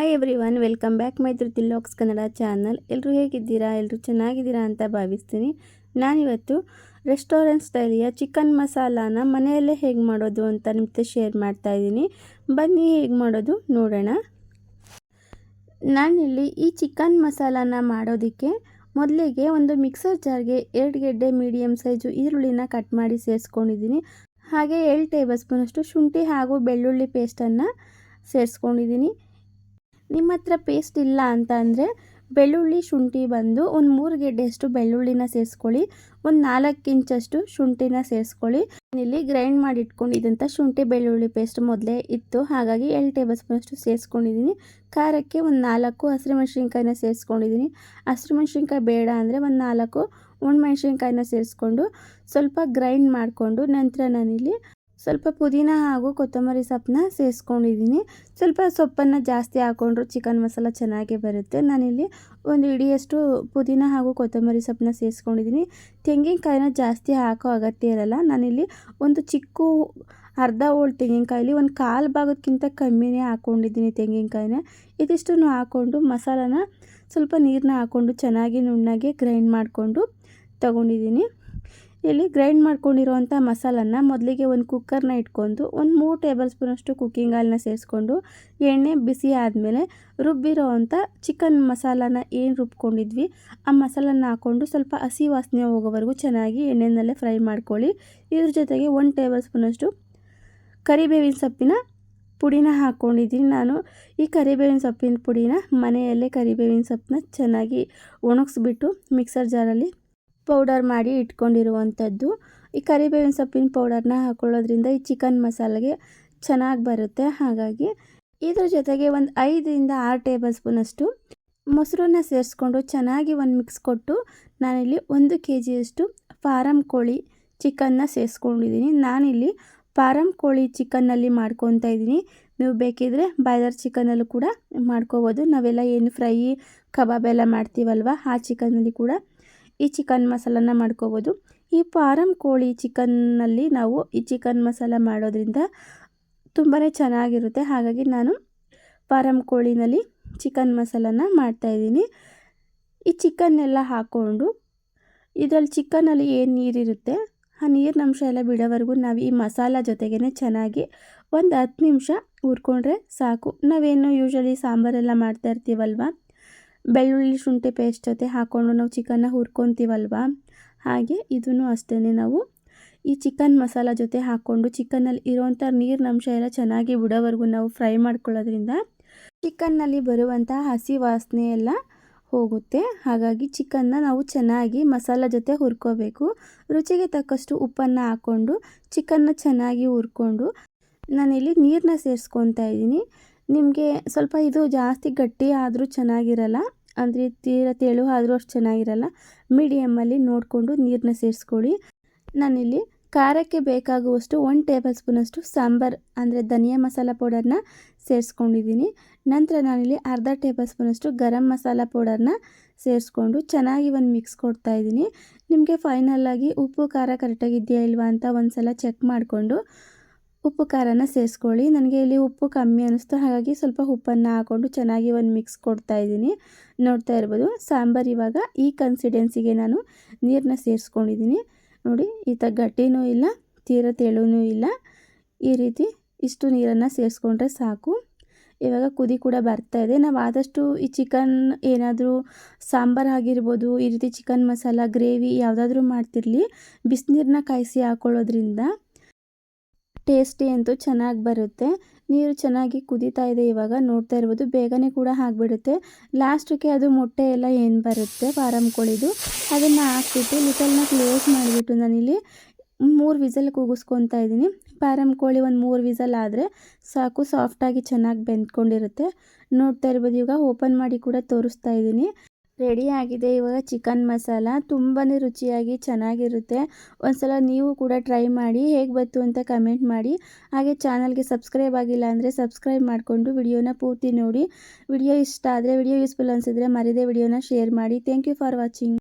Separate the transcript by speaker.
Speaker 1: Hi everyone welcome back my ತಿಲ್ಲಾಕ್ಸ್ ಲಾಕ್ಸ್ Kannada channel ಎಲ್ಲರೂ ಹೇಗಿದ್ದೀರಾ? ಎಲ್ಲರೂ ಚೆನ್ನಾಗಿದ್ದೀರಾ ಅಂತ ಭಾವಿಸ್ತೀನಿ. ನಾನಿವತ್ತು ರೆಸ್ಟೋರೆಂಟ್ ಸ್ಟೈಲಿಯ ಚಿಕನ್ ಮಸಾಲಾನ ಮನೆಯಲ್ಲೇ ಹೇಗೆ ಮಾಡೋದು ಅಂತ ನಿಮ್ಗೆ ಶೇರ್ ಮಾಡ್ತಾ ಇದ್ದೀನಿ. ಬನ್ನಿ ಹೇಗೆ ಮಾಡೋದು ನೋಡೋಣ. ನಾನಿಲ್ಲಿ ಈ ಚಿಕನ್ ಮಸಾಲಾನ ಮಾಡೋದಕ್ಕೆ ಮೊದಲಿಗೆ ಒಂದು ಮಿಕ್ಸರ್ ಜಾರ್ಗೆ ಎರಡು ಗೆಡ್ಡೆ ಮೀಡಿಯಮ್ ಸೈಜು ಈರುಳ್ಳಿನ ಕಟ್ ಮಾಡಿ ಸೇರಿಸ್ಕೊಂಡಿದ್ದೀನಿ. ಹಾಗೆ ಏಳು ಟೇಬಲ್ ಸ್ಪೂನಷ್ಟು ಶುಂಠಿ ಹಾಗೂ ಬೆಳ್ಳುಳ್ಳಿ ಪೇಸ್ಟನ್ನು ಸೇರಿಸ್ಕೊಂಡಿದ್ದೀನಿ. ನಿಮ್ಮ ಹತ್ರ ಪೇಸ್ಟ್ ಇಲ್ಲ ಅಂತ ಅಂದರೆ ಬೆಳ್ಳುಳ್ಳಿ ಶುಂಠಿ ಬಂದು ಒಂದು ಮೂರು ಗೆಡ್ಡೆಯಷ್ಟು ಬೆಳ್ಳುಳ್ಳಿನ ಸೇರಿಸ್ಕೊಳ್ಳಿ. ಒಂದು ನಾಲ್ಕು ಇಂಚಷ್ಟು ಶುಂಠಿನ ಸೇರಿಸ್ಕೊಳ್ಳಿ. ಇಲ್ಲಿ ಗ್ರೈಂಡ್ ಮಾಡಿ ಇಟ್ಕೊಂಡಿದ್ದಂಥ ಶುಂಠಿ ಬೆಳ್ಳುಳ್ಳಿ ಪೇಸ್ಟ್ ಮೊದಲೇ ಇತ್ತು. ಹಾಗಾಗಿ ಎರಡು ಟೇಬಲ್ ಸ್ಪೂನಷ್ಟು ಸೇರಿಸ್ಕೊಂಡಿದ್ದೀನಿ ಖಾರಕ್ಕೆ ಒಂದು ನಾಲ್ಕು ಹಸಿರು ಮೆಣಸಿನ್ಕಾಯಿನ ಸೇರಿಸ್ಕೊಂಡಿದ್ದೀನಿ ಹಸಿರು ಮೆಣಸಿನ್ಕಾಯಿ ಬೇಡ ಅಂದರೆ ಒಂದು ನಾಲ್ಕು ಒಣಮೆಣ್ಸಿನ್ಕಾಯಿನ ಸೇರಿಸ್ಕೊಂಡು ಸ್ವಲ್ಪ ಗ್ರೈಂಡ್ ಮಾಡಿಕೊಂಡು ನಂತರ ನಾನಿಲ್ಲಿ ಸ್ವಲ್ಪ ಪುದೀನ ಹಾಗೂ ಕೊತ್ತಂಬರಿ ಸೊಪ್ಪನ್ನ ಸೇರಿಸ್ಕೊಂಡಿದ್ದೀನಿ ಸ್ವಲ್ಪ ಸೊಪ್ಪನ್ನು ಜಾಸ್ತಿ ಹಾಕ್ಕೊಂಡ್ರು ಚಿಕನ್ ಮಸಾಲ ಚೆನ್ನಾಗೇ ಬರುತ್ತೆ. ನಾನಿಲ್ಲಿ ಒಂದು ಇಡಿಯಷ್ಟು ಪುದೀನ ಹಾಗೂ ಕೊತ್ತಂಬರಿ ಸೊಪ್ಪನ್ನ ಸೇರಿಸ್ಕೊಂಡಿದ್ದೀನಿ ತೆಂಗಿನಕಾಯಿನ ಜಾಸ್ತಿ ಹಾಕೋ ಅಗತ್ಯ ಇರಲ್ಲ. ನಾನಿಲ್ಲಿ ಒಂದು ಚಿಕ್ಕ ಅರ್ಧ ಓಲ್ಡ್ ತೆಂಗಿನಕಾಯಲ್ಲಿ ಒಂದು ಕಾಲು ಭಾಗಕ್ಕಿಂತ ಕಮ್ಮಿನೇ ಹಾಕ್ಕೊಂಡಿದ್ದೀನಿ ತೆಂಗಿನಕಾಯಿನ. ಇದಿಷ್ಟನ್ನು ಹಾಕ್ಕೊಂಡು ಮಸಾಲಾನ ಸ್ವಲ್ಪ ನೀರನ್ನ ಹಾಕ್ಕೊಂಡು ಚೆನ್ನಾಗಿ ನುಣ್ಣಗೆ ಗ್ರೈಂಡ್ ಮಾಡಿಕೊಂಡು ತಗೊಂಡಿದ್ದೀನಿ. ಇಲ್ಲಿ ಗ್ರೈಂಡ್ ಮಾಡ್ಕೊಂಡಿರೋವಂಥ ಮಸಾಲನ್ನ ಮೊದಲಿಗೆ ಒಂದು ಕುಕ್ಕರ್ನ ಇಟ್ಕೊಂಡು ಒಂದು ಮೂರು ಟೇಬಲ್ ಸ್ಪೂನಷ್ಟು ಕುಕ್ಕಿಂಗ್ ಆಯಿಲ್ನ ಸೇರಿಸ್ಕೊಂಡು ಎಣ್ಣೆ ಬಿಸಿ ಆದಮೇಲೆ ರುಬ್ಬಿರೋ ಅಂಥ ಚಿಕನ್ ಮಸಾಲಾನ ಏನು ರುಬ್ಕೊಂಡಿದ್ವಿ, ಆ ಮಸಾಲನ್ನ ಹಾಕ್ಕೊಂಡು ಸ್ವಲ್ಪ ಹಸಿ ವಾಸನೆ ಹೋಗೋವರೆಗೂ ಚೆನ್ನಾಗಿ ಎಣ್ಣೆನಲ್ಲೇ ಫ್ರೈ ಮಾಡ್ಕೊಳ್ಳಿ. ಇದ್ರ ಜೊತೆಗೆ ಒಂದು ಟೇಬಲ್ ಸ್ಪೂನಷ್ಟು ಕರಿಬೇವಿನ ಸೊಪ್ಪಿನ ಪುಡಿನ ಹಾಕ್ಕೊಂಡಿದ್ದೀನಿ ನಾನು. ಈ ಕರಿಬೇವಿನ ಸೊಪ್ಪಿನ ಪುಡಿನ ಮನೆಯಲ್ಲೇ ಕರಿಬೇವಿನ ಸೊಪ್ಪನ್ನ ಚೆನ್ನಾಗಿ ಒಣಗಿಸ್ಬಿಟ್ಟು ಮಿಕ್ಸರ್ ಜಾರಲ್ಲಿ ಪೌಡರ್ ಮಾಡಿ ಇಟ್ಕೊಂಡಿರುವಂಥದ್ದು. ಈ ಕರಿಬೇವಿನ ಸೊಪ್ಪಿನ ಪೌಡರ್ನ ಹಾಕೊಳ್ಳೋದ್ರಿಂದ ಈ ಚಿಕನ್ ಮಸಾಲೆಗೆ ಚೆನ್ನಾಗಿ ಬರುತ್ತೆ. ಹಾಗಾಗಿ ಇದ್ರ ಜೊತೆಗೆ ಒಂದು ಐದರಿಂದ ಆರು ಟೇಬಲ್ ಸ್ಪೂನಷ್ಟು ಮೊಸರನ್ನ ಸೇರಿಸ್ಕೊಂಡು ಚೆನ್ನಾಗಿ ಒಂದು ಮಿಕ್ಸ್ ಕೊಟ್ಟು ನಾನಿಲ್ಲಿ ಒಂದು ಕೆ ಜಿಯಷ್ಟು ಫಾರಮ್ ಕೋಳಿ ಚಿಕನ್ನ ಸೇರಿಸ್ಕೊಂಡಿದ್ದೀನಿ. ನಾನಿಲ್ಲಿ ಫಾರಮ್ ಕೋಳಿ ಚಿಕನ್ನಲ್ಲಿ ಮಾಡ್ಕೊತಾ ಇದ್ದೀನಿ. ನೀವು ಬೇಕಿದ್ರೆ ಬಾಯ್ಲರ್ ಚಿಕನಲ್ಲೂ ಕೂಡ ಮಾಡ್ಕೋಬೋದು. ನಾವೆಲ್ಲ ಏನು ಫ್ರೈ ಕಬಾಬ್ ಎಲ್ಲ ಮಾಡ್ತೀವಲ್ವ, ಆ ಚಿಕನ್ನಲ್ಲಿ ಕೂಡ ಈ ಚಿಕನ್ ಮಸಾಲನ ಮಾಡ್ಕೋಬೋದು. ಈ ಫಾರಮ್ ಕೋಳಿ ಚಿಕನ್ನಲ್ಲಿ ನಾವು ಈ ಚಿಕನ್ ಮಸಾಲ ಮಾಡೋದ್ರಿಂದ ತುಂಬಾ ಚೆನ್ನಾಗಿರುತ್ತೆ. ಹಾಗಾಗಿ ನಾನು ಫಾರಮ್ ಕೋಳಿನಲ್ಲಿ ಚಿಕನ್ ಮಸಾಲನ ಮಾಡ್ತಾಯಿದ್ದೀನಿ ಈ ಚಿಕನ್ನೆಲ್ಲ ಹಾಕ್ಕೊಂಡು ಇದರಲ್ಲಿ ಚಿಕನಲ್ಲಿ ಏನು ನೀರಿರುತ್ತೆ ಆ ನೀರಿನ ಅಂಶ ಎಲ್ಲ ಬಿಡೋವರೆಗೂ ನಾವು ಈ ಮಸಾಲ ಜೊತೆಗೇ ಚೆನ್ನಾಗಿ ಒಂದು ಹತ್ತು ನಿಮಿಷ ಹುರ್ಕೊಂಡ್ರೆ ಸಾಕು. ನಾವೇನು ಯೂಶ್ವಲಿ ಸಾಂಬಾರೆಲ್ಲ ಮಾಡ್ತಾ ಇರ್ತೀವಲ್ವ? ಬೆಳ್ಳುಳ್ಳಿ ಶುಂಠಿ ಪೇಸ್ಟ್ ಜೊತೆ ಹಾಕ್ಕೊಂಡು ನಾವು ಚಿಕನ್ನ ಹುರ್ಕೊತೀವಲ್ವ? ಹಾಗೆ ಇದನ್ನು ಅಷ್ಟೇ ನಾವು ಈ ಚಿಕನ್ ಮಸಾಲ ಜೊತೆ ಹಾಕ್ಕೊಂಡು ಚಿಕನ್ನಲ್ಲಿ ಇರೋವಂಥ ನೀರಿನಂಶ ಎಲ್ಲ ಚೆನ್ನಾಗಿ ಬಿಡೋವರೆಗೂ ನಾವು ಫ್ರೈ ಮಾಡ್ಕೊಳ್ಳೋದ್ರಿಂದ ಚಿಕನ್ನಲ್ಲಿ ಬರುವಂಥ ಹಸಿ ವಾಸನೆ ಎಲ್ಲ ಹೋಗುತ್ತೆ. ಹಾಗಾಗಿ ಚಿಕನ್ನ ನಾವು ಚೆನ್ನಾಗಿ ಮಸಾಲ ಜೊತೆ ಹುರ್ಕೋಬೇಕು. ರುಚಿಗೆ ತಕ್ಕಷ್ಟು ಉಪ್ಪನ್ನು ಹಾಕ್ಕೊಂಡು ಚಿಕನ್ನ ಚೆನ್ನಾಗಿ ಹುರ್ಕೊಂಡು ನಾನಿಲ್ಲಿ ನೀರನ್ನ ಸೇರಿಸ್ಕೊತಾ ಇದ್ದೀನಿ. ನಿಮಗೆ ಸ್ವಲ್ಪ ಇದು ಜಾಸ್ತಿ ಗಟ್ಟಿ ಆದರೂ ಚೆನ್ನಾಗಿರಲ್ಲ. ಅಂದರೆ ತೀರ ತೆಳು ಆದರೂ ಅಷ್ಟು ಚೆನ್ನಾಗಿರಲ್ಲ. ಮೀಡಿಯಮ್ಮಲ್ಲಿ ನೋಡಿಕೊಂಡು ನೀರನ್ನ ಸೇರಿಸ್ಕೊಳ್ಳಿ. ನಾನಿಲ್ಲಿ ಖಾರಕ್ಕೆ ಬೇಕಾಗುವಷ್ಟು ಒನ್ ಟೇಬಲ್ ಸ್ಪೂನಷ್ಟು ಸಾಂಬಾರ್, ಅಂದರೆ ಧನಿಯಾ ಮಸಾಲ ಪೌಡರ್ನ ಸೇರಿಸ್ಕೊಂಡಿದ್ದೀನಿ. ನಂತರ ನಾನಿಲ್ಲಿ ಅರ್ಧ ಟೇಬಲ್ ಸ್ಪೂನಷ್ಟು ಗರಂ ಮಸಾಲ ಪೌಡರ್ನ ಸೇರಿಸ್ಕೊಂಡು ಚೆನ್ನಾಗಿ ಒಂದು ಮಿಕ್ಸ್ ಕೊಡ್ತಾ ಇದ್ದೀನಿ. ನಿಮಗೆ ಫೈನಲ್ಲಾಗಿ ಉಪ್ಪು, ಖಾರ ಕರೆಕ್ಟಾಗಿದೆಯಾ ಇಲ್ವಾ ಅಂತ ಒಂದು ಸಲ ಚೆಕ್ ಮಾಡಿಕೊಂಡು ಉಪ್ಪು ಖಾರನ ಸೇರಿಸ್ಕೊಳ್ಳಿ. ನನಗೆ ಇಲ್ಲಿ ಉಪ್ಪು ಕಮ್ಮಿ ಅನ್ನಿಸ್ತು. ಹಾಗಾಗಿ ಸ್ವಲ್ಪ ಉಪ್ಪನ್ನು ಹಾಕ್ಕೊಂಡು ಚೆನ್ನಾಗಿ ಒಂದು ಮಿಕ್ಸ್ ಕೊಡ್ತಾ ಇದ್ದೀನಿ. ನೋಡ್ತಾ ಇರ್ಬೋದು. ಸಾಂಬಾರು ಇವಾಗ ಈ ಕನ್ಸಿಡೆನ್ಸಿಗೆ ನಾನು ನೀರನ್ನ ಸೇರಿಸ್ಕೊಂಡಿದ್ದೀನಿ. ನೋಡಿ, ಈ ತ ಗಟ್ಟಿನೂ ಇಲ್ಲ, ತೀರ ತೆಳುನೂ ಇಲ್ಲ. ಈ ರೀತಿ ಇಷ್ಟು ನೀರನ್ನು ಸೇರಿಸ್ಕೊಂಡ್ರೆ ಸಾಕು. ಇವಾಗ ಕುದಿ ಕೂಡ ಬರ್ತಾ ಇದೆ. ನಾವು ಆದಷ್ಟು ಈ ಚಿಕನ್ ಏನಾದರೂ ಸಾಂಬಾರು ಆಗಿರ್ಬೋದು, ಈ ರೀತಿ ಚಿಕನ್ ಮಸಾಲ ಗ್ರೇವಿ ಯಾವುದಾದ್ರೂ ಮಾಡ್ತಿರಲಿ. ಬಿಸಿನೀರನ್ನ ಕಾಯಿಸಿ ಹಾಕೊಳ್ಳೋದ್ರಿಂದ ಟೇಸ್ಟಿ ಅಂತೂ ಚೆನ್ನಾಗಿ ಬರುತ್ತೆ. ನೀರು ಚೆನ್ನಾಗಿ ಕುದೀತಾ ಇದೆ ಇವಾಗ, ನೋಡ್ತಾ ಇರ್ಬೋದು. ಬೇಗನೆ ಕೂಡ ಆಗಿಬಿಡುತ್ತೆ. ಲಾಸ್ಟಿಗೆ ಅದು ಮೊಟ್ಟೆ ಎಲ್ಲ ಏನು ಬರುತ್ತೆ ಫಾರಮ್ ಕೋಳಿದು, ಅದನ್ನು ಹಾಕ್ಬಿಟ್ಟು ಲಿಟಲ್ನ ಕ್ಲೋಸ್ ಮಾಡಿಬಿಟ್ಟು ನಾನಿಲ್ಲಿ ಮೂರು ವಿಸಲ್ ಕೂಗಿಸ್ಕೊತಾ ಇದ್ದೀನಿ. ಫಾರಮ್ ಕೋಳಿ ಒಂದು ಮೂರು ವಿಸಲ್ ಆದರೆ ಸಾಕು, ಸಾಫ್ಟಾಗಿ ಚೆನ್ನಾಗಿ ಬೆಂದ್ಕೊಂಡಿರುತ್ತೆ. ನೋಡ್ತಾ ಇರ್ಬೋದು, ಇವಾಗ ಓಪನ್ ಮಾಡಿ ಕೂಡ ತೋರಿಸ್ತಾ ಇದ್ದೀನಿ. ರೆಡಿ ಆಗಿದೆ. ಇವಾಗ ಚಿಕನ್ ಮಸಾಲ ತುಂಬಾ ರುಚಿಯಾಗಿ ಚೆನ್ನಾಗಿರುತ್ತೆ. ಒಂದ್ಸಲ ನೀವು ಕೂಡ ಟ್ರೈ ಮಾಡಿ ಹೇಗೆ ಬಂತು ಅಂತ ಕಮೆಂಟ್ ಮಾಡಿ. ಹಾಗೆ ಚಾನಲ್ಗೆ ಸಬ್ಸ್ಕ್ರೈಬ್ ಆಗಿಲ್ಲ ಅಂದರೆ ಸಬ್ಸ್ಕ್ರೈಬ್ ಮಾಡಿಕೊಂಡು ವಿಡಿಯೋನ ಪೂರ್ತಿ ನೋಡಿ. ವಿಡಿಯೋ ಇಷ್ಟ ಆದರೆ ವಿಡಿಯೋ ಯೂಸ್ಫುಲ್ ಅನಿಸಿದ್ರೆ ಮರಿದೇ ವಿಡಿಯೋನ ಶೇರ್ ಮಾಡಿ. Thank you for watching.